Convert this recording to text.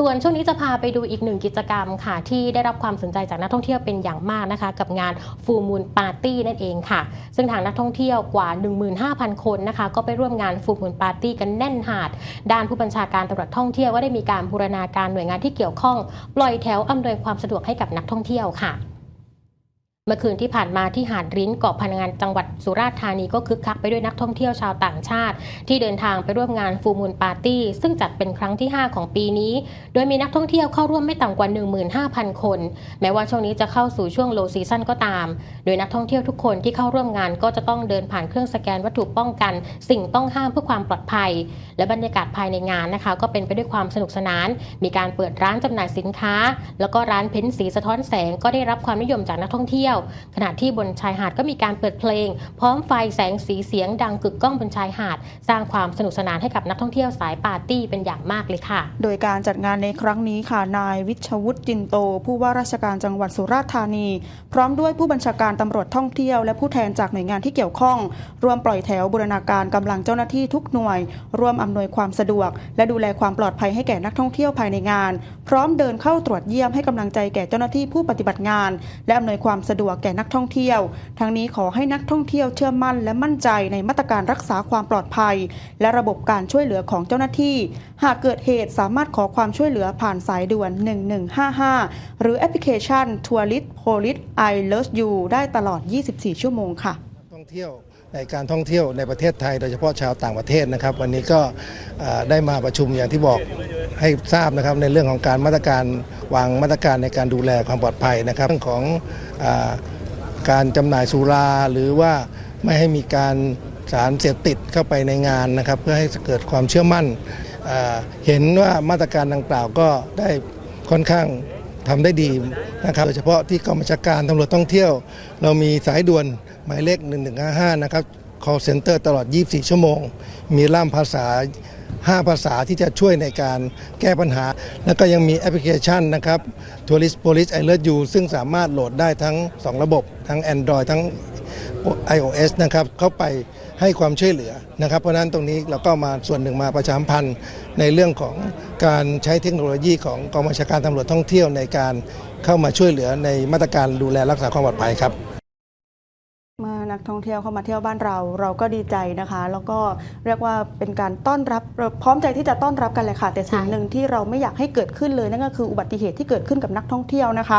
ส่วนช่วงนี้จะพาไปดูอีกหนึ่งกิจกรรมค่ะ ที่ได้รับความสนใจจากนักท่องเที่ยวเป็นอย่างมากนะคะ กับงานฟูมูลปาร์ตี้นั่นเองค่ะ ซึ่งทางนักท่องเที่ยวกว่า 15,000 คนนะคะ ก็ไปร่วมงานฟูมูลปาร์ตี้กันแน่นหาด ด้านผู้บัญชาการตำรวจท่องเที่ยวก็ได้มีการบูรณาการหน่วยงานที่เกี่ยวข้อง ปล่อยแถวอำนวยความสะดวกให้กับนักท่องเที่ยวค่ะ เมื่อคืนที่ผ่านมาที่หาดริ้นเกาะพะงันจังหวัดสุราษฎร์ธานีก็คึกคักไปด้วยนักท่องเที่ยวชาวต่างชาติ ที่เดินทางไปร่วมงานฟูมูลปาร์ตี้ซึ่งจัดเป็นครั้งที่ 5 ของปีนี้ โดยมีนักท่องเที่ยวเข้าร่วมไม่ต่ำกว่า 15,000 คน แม้ว่าช่วงนี้จะเข้าสู่ช่วงโลซีซั่นก็ตาม โดยนักท่องเที่ยวทุกคนที่เข้าร่วมงานก็จะต้องเดินผ่านเครื่องสแกนวัตถุป้องกัน สิ่งต้องห้ามเพื่อความปลอดภัย และบรรยากาศภายในงานนะคะ ก็เป็นไปด้วยความสนุกสนาน มีการเปิดร้านจำหน่ายสินค้า แล้วก็ร้านเพ้นสีสะท้อนแสงก็ได้รับความนิยมจากนักท่องเที่ยวขณะที่บนชายหาดก็มีการเปิดเพลง พร้อมไฟแสงสีเสียงดังกึกก้องบนชายหาด สร้างความสนุกสนานให้กับนักท่องเที่ยวสายปาร์ตี้เป็นอย่างมากเลยค่ะ โดยการจัดงานในครั้งนี้ค่ะนายวิชวุฒิจินโต ผู้ว่าราชการจังหวัดสุราษฎร์ธานี พร้อมด้วยผู้บัญชาการตำรวจท่องเที่ยว และผู้แทนจากหน่วยงานที่เกี่ยวข้อง รวมปล่อยแถวบูรณาการกำลังเจ้าหน้าที่ทุกหน่วย ร่วมอำนวยความสะดวก และดูแลความปลอดภัยให้แก่นักท่องเที่ยวภายในงาน พร้อมเดินเข้าตรวจเยี่ยมให้กำลังใจแก่เจ้าหน้าที่ผู้ปฏิบัติงาน และอำนวยความสะดวกแก่นักท่องเที่ยว ทั้งนี้ขอให้นักท่องเที่ยวเชื่อมั่นและมั่นใจในมาตรการรักษาความปลอดภัย และระบบการช่วยเหลือของเจ้าหน้าที่ หากเกิดเหตุสามารถขอความช่วยเหลือผ่านสายด่วน 1155 หรือแอปพลิเคชัน Tourist Police I Love You ได้ตลอด 24 ชั่วโมงค่ะ ท่องเที่ยว ในการท่องเที่ยวในประเทศไทย โดยเฉพาะชาวต่างประเทศนะครับ วันนี้ก็ได้มาประชุมอย่างที่บอกให้ทราบนะครับในเรื่องของการมาตรการวางมาตรการในการดูแลความปลอดภัยนะครับเรื่องของอการจำหน่ายสุราหรือว่าไม่ให้มีการสารเสพติดเข้าไปในงานนะครับ เพื่อให้เกิดความเชื่อมั่นเห็นว่ามาตรการดังกล่าวก็ได้ค่อนข้าง ทำได้ดีนะครับโดยเฉพาะที่กองบัญชาการตำรวจท่องเที่ยว เรามีสายด่วนหมายเลข 1155 นะครับ call center ตลอด 24 ชั่วโมง มีล่ามภาษา 5 ภาษาที่จะช่วยในการแก้ปัญหา แล้วก็ยังมีแอปพลิเคชันนะครับ Tourist Police I Alert You ซึ่งสามารถโหลดได้ทั้ง 2 ระบบ ทั้ง Android ทั้ง iOS นะครับ เข้าไป ให้ความช่วยเหลือนะครับ เพราะนั้นตรงนี้เราก็มาส่วนหนึ่งมาประชาสัมพันธ์ในเรื่องของการใช้เทคโนโลยีของกองบัญชาการตำรวจท่องเที่ยวในการเข้ามาช่วยเหลือในมาตรการดูแลรักษาความปลอดภัยครับเมื่อนักท่องเที่ยวเข้ามาเที่ยวบ้านเราเราก็ดีใจนะคะ แล้วก็เรียกว่าเป็นการต้อนรับเราพร้อมใจที่จะต้อนรับกันเลยค่ะ แต่สิ่งหนึ่งที่เราไม่อยากให้เกิดขึ้นเลยนั่นก็คืออุบัติเหตุที่เกิดขึ้นกับนักท่องเที่ยวนะคะ